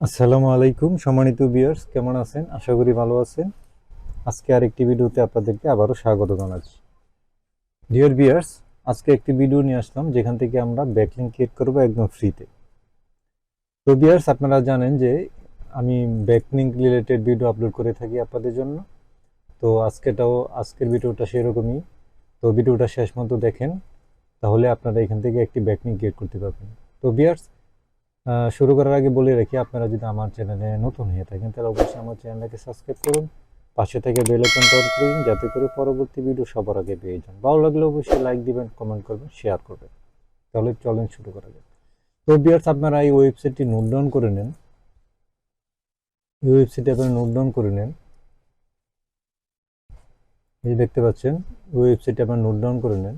আসসালামু আলাইকুম সম্মানিত বিয়ার্স কেমন আছেন? আশা করি ভালো আছেন। আজকে আরেকটি ভিডিওতে আপনাদেরকে আবারও স্বাগত জানাচ্ছি। ডিয়ার বিয়ার্স আজকে একটি ভিডিও নিয়ে আসলাম, যেখান থেকে আমরা ব্যাকলিং ক্রিয়েট করব একদম ফ্রিতে তো বিয়ার্স আপনারা জানেন যে আমি ব্যাকলিং রিলেটেড ভিডিও আপলোড করে থাকি আপনাদের জন্য। তো আজকেটাও, আজকের ভিডিওটা সেরকমই। তো ভিডিওটা শেষ মতো দেখেন, তাহলে আপনারা এখান থেকে একটি ব্যাকলিং ক্রিয়েট করতে পারবেন। তো বিয়ার্স শুরু করার আগে বলে রাখি, আপনারা যদি আমার চ্যানেলে নতুন হয়ে থাকেন, তাহলে অবশ্যই আমার চ্যানেলটাকে সাবস্ক্রাইব করুন, পাশে থেকে বেল আইকনটা অন করুন যাতে করে পরবর্তী ভিডিও সবার আগে পেয়ে যান। ভালো লাগলে অবশ্যই লাইক দিবেন কমেন্ট করবেন শেয়ার করবেন। তাহলে চলেন শুরু করা যাক। তো বিয়ার্স আপনারা এই ওয়েবসাইটটি নোট ডাউন করে নেন। এই ওয়েবসাইটে আপনারা নোট ডাউন করে নেন। এই দেখতে পাচ্ছেন ওই ওয়েবসাইটে আপনারা নোট ডাউন করে নেন।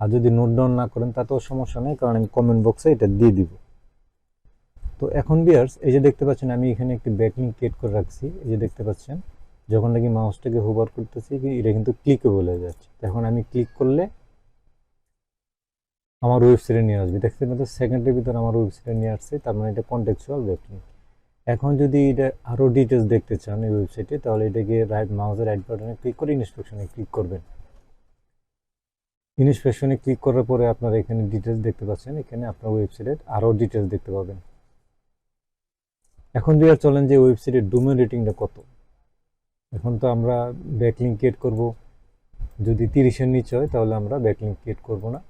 আর যদি নোট ডাউন না করেন, তাতেও সমস্যা নেই, কারণ আমি কমেন্ট বক্সে এটা দিয়ে দিব। তো এখন বিয়ার্স এই যে দেখতে পাচ্ছেন, আমি এখানে একটি ব্যাকলিং ক্রিয়েট করে রাখছি। এই যে দেখতে পাচ্ছেন, যখন নাকি মাউসটাকে হোভার করতেছি, এটা কিন্তু ক্লিকেবল হয়ে যাচ্ছে। এখন আমি ক্লিক করলে আমার ওয়েবসাইটে নিয়ে আসবে। দেখতে পাচ্ছেন সেকেন্ডের ভিতরে আমার ওয়েবসাইটে নিয়ে আসছে, তার মানে এটা কন্টেক্সুয়াল ব্যাকলিং এখন যদি এটা আরও ডিটেলস দেখতে চান এই ওয়েবসাইটে তাহলে এটাকে রাইট মাউসের রাইট বাটনে ক্লিক করে ইনস্ট্রাকশনে ক্লিক করবেন। ইনস্ট্রাকশনে ক্লিক করার পরে আপনারা এখানে ডিটেলস দেখতে পাচ্ছেন, এখানে আপনার ওয়েবসাইটের আরও ডিটেলস দেখতে পাবেন। এখন বিয়ার চলেন যে ওয়েবসাইটের ডোমেন রেটিংটা কত? এখন তো আমরা ব্যাকলিং ক্রিয়েট করব। যদি তিরিশের নিচে হয়, তাহলে আমরা ব্যাকলিং ক্রিয়েট করব না।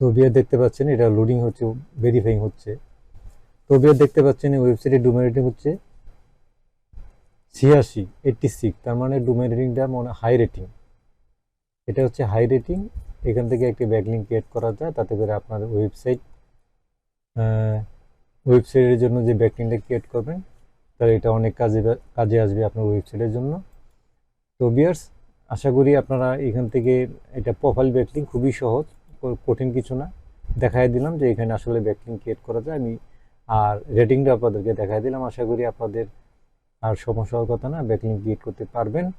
তো বিয়ার দেখতে পাচ্ছেন, এটা লোডিং হচ্ছে ভেরিফাইং হচ্ছে। তো বিয়ার দেখতে পাচ্ছেন ওয়েবসাইটে ডোমেন রেটিং হচ্ছে। ছিয়াশি এইটটি সিক্স তার মানে ডোমেন রেটিংটা মনে হাই রেটিং এটা হচ্ছে হাই রেটিং এখান থেকে একটি ব্যাকলিং ক্রিয়েট করা যায়, তাতে করে আপনার ওয়েবসাইট ওয়েবসাইটের জন্য যে ব্যাকলিংটা ক্রিয়েট করবেন তাহলে এটা অনেক কাজে কাজে আসবে আপনার ওয়েবসাইটের জন্য। তো বিয়ার্স আশা করি আপনারা এখান থেকে এটা প্রোফাইল ব্যাকলিং খুবই সহজ কঠিন কিছু না। দেখাই দিলাম যে এখানে আসলে ব্যাকলিং ক্রিয়েট করা যায়। আমি আর রেটিংটা আপনাদেরকে দেখাই দিলাম। আশা করি আপনাদের আর সমস্যা হওয়ার কথা না ব্যাকলিং ক্রিয়েট করতে পারবেন।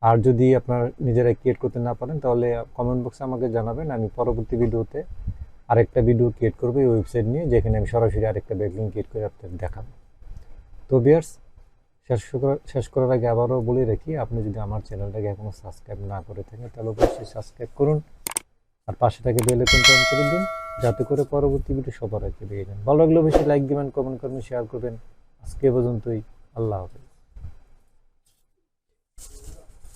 আর যদি আপনার নিজেরা ক্রিয়েট করতে না পারেন, তাহলে কমেন্ট বক্সে আমাকে জানাবেন। আমি পরবর্তী ভিডিওতে আরেকটা ভিডিও ক্রিয়েট করব এই ওয়েবসাইট নিয়ে, যেখানে আমি সরাসরি আরেকটা ব্যাকলিং ক্রিয়েট করে আপনাদের দেখাবো। তো বিয়ার্স শেষ করা- শেষ করার আগে আবারও বলে রাখি, আপনি যদি আমার চ্যানেলটাকে এখনও সাবস্ক্রাইব না করে থাকেন, তাহলে অবশ্যই সাবস্ক্রাইব করুন। আর পাশে থেকে বেল আইকনটা অন করে দিন। যাতে করে পরবর্তী ভিডিও সবার আগে পেয়ে যান। ভালো লাগলে অবশ্যই লাইক দিবেন কমেন্ট করবেন শেয়ার করবেন। আজকে পর্যন্তই। আল্লাহ হাফেজ।